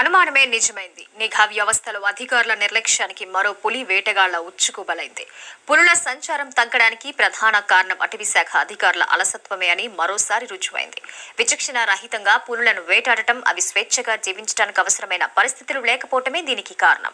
అనుమానమే నిజమైంది. నిఘా వ్యవస్థలో అధికారుల నిర్లక్ష్యానికి మరో పులి వేటగాళ్ళ ఉచ్చుకు బలైంది. పులుల సంచారం తగ్గడానికి ప్రధాన కారణం అటవీ శాఖ అధికారుల అలసత్వమే అని మరోసారి రుజువైంది. విచక్షణ రహితంగా పులులను వేటాడటం అవి స్వేచ్ఛగా జీవించడానికి అవసరమైన పరిస్థితులు లేకపోవటమే దీనికి కారణం.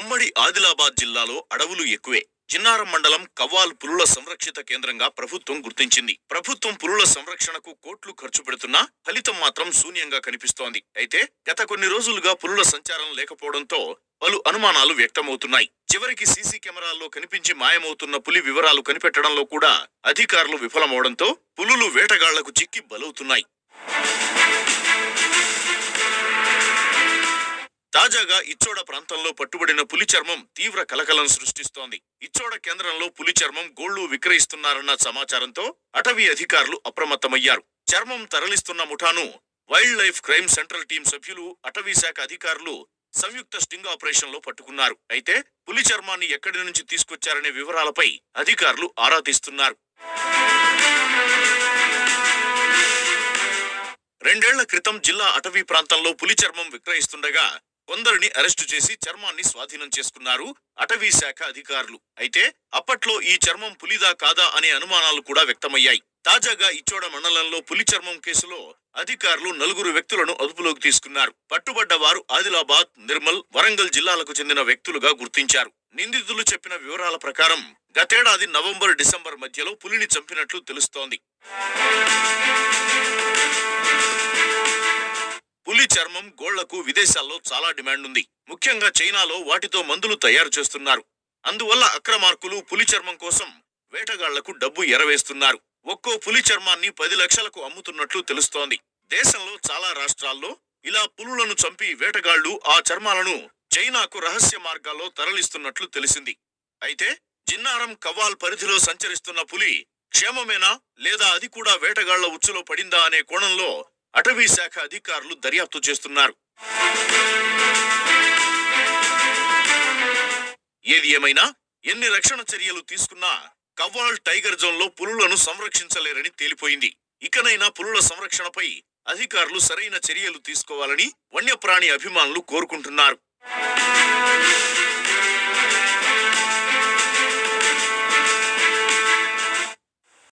ఉమ్మడి ఆదిలాబాద్ జిల్లాలో అడవులు ఎక్కువే. చిన్నారం మండలం కవ్వాల్ పులుల సంరక్షిత కేంద్రంగా ప్రభుత్వం గుర్తించింది. ప్రభుత్వం పులుల సంరక్షణకు కోట్లు ఖర్చు పెడుతున్నా ఫలితం మాత్రం శూన్యంగా కనిపిస్తోంది. అయితే గత కొన్ని రోజులుగా పులుల సంచారం లేకపోవడంతో పలు అనుమానాలు వ్యక్తమవుతున్నాయి. చివరికి సీసీ కెమెరాల్లో కనిపించి మాయమవుతున్న పులి వివరాలు కనిపెట్టడంలో కూడా అధికారులు విఫలమవడంతో పులులు వేటగాళ్ళకు చిక్కి బలవుతున్నాయి. తాజాగా ఇచ్చోడ ప్రాంతంలో పట్టుబడిన పులి చర్మం తీవ్ర కలకలం సృష్టిస్తోంది. ఇచ్చోడ కేంద్రంలో పులి చర్మం గోళ్ళు విక్రయిస్తున్నారన్న సమాచారంతో అటవీ అధికారులు అప్రమత్తమయ్యారు. చర్మం తరలిస్తున్న ముఠాను wild life crime central team సభ్యులు అటవీ శాఖ అధికారులు సంయుక్త స్టింగ్ ఆపరేషన్లో పట్టుకున్నారు. అయితే పులి చర్మాన్ని ఎక్కడి నుంచి తీసుకొచ్చారనే వివరాలపై అధికారులు ఆరా తీస్తున్నారు. రెండేళ్ళ క్రితం జిల్లా అటవీ ప్రాంతంలో పులి చర్మం విక్రయిస్తుండగా కొందరిని అరెస్టు చేసి చర్మాన్ని స్వాధీనం చేసుకున్నారు అటవీ శాఖ అధికారులు. అయితే అప్పట్లో ఈ చర్మం పులిదా కాదా అనే అనుమానాలు కూడా వ్యక్తమయ్యాయి. తాజాగా ఇచ్చోడ మండలంలో పులి చర్మం కేసులో అధికారులు నలుగురు వ్యక్తులను అదుపులోకి తీసుకున్నారు. పట్టుబడ్డ వారు ఆదిలాబాద్ నిర్మల్ వరంగల్ జిల్లాలకు చెందిన వ్యక్తులుగా గుర్తించారు. నిందితులు చెప్పిన వివరాల ప్రకారం గతేడాది నవంబర్ డిసెంబర్ మధ్యలో పులిని చంపినట్లు తెలుస్తోంది. చర్మం గోళ్ళకు విదేశాల్లో చాలా డిమాండ్ ఉంది ముఖ్యంగా చైనాలో వాటితో మందులు తయారు చేస్తున్నారు. అందువల్ల అక్రమార్కులు పులి చర్మం కోసం వేటగాళ్ళకు డబ్బు ఎరవేస్తున్నారు. ఒక్కో పులి చర్మాన్ని పది లక్షలకు అమ్ముతున్నట్లు తెలుస్తోంది. దేశంలో చాలా రాష్ట్రాల్లో ఇలా పులులను చంపి వేటగాళ్ళు ఆ చర్మాలను చైనాకు రహస్య మార్గాల్లో తరలిస్తున్నట్లు తెలిసింది. అయితే జిన్నారం కవ్వాల్ పరిధిలో సంచరిస్తున్న పులి క్షేమమేనా? లేదా అది కూడా వేటగాళ్ళ ఉచ్చులో పడిందా అనే కోణంలో అటవీ శాఖ అధికారులు దర్యాప్తు చేస్తున్నారు. ఏది ఏమైనా ఎన్ని రక్షణ చర్యలు తీసుకున్నా కవ్వాల్ టైగర్ జోన్లో పులులను సంరక్షించలేరని తేలిపోయింది. ఇకనైనా పులుల సంరక్షణపై అధికారులు సరైన చర్యలు తీసుకోవాలని వన్యప్రాణి అభిమానులు కోరుకుంటున్నారు.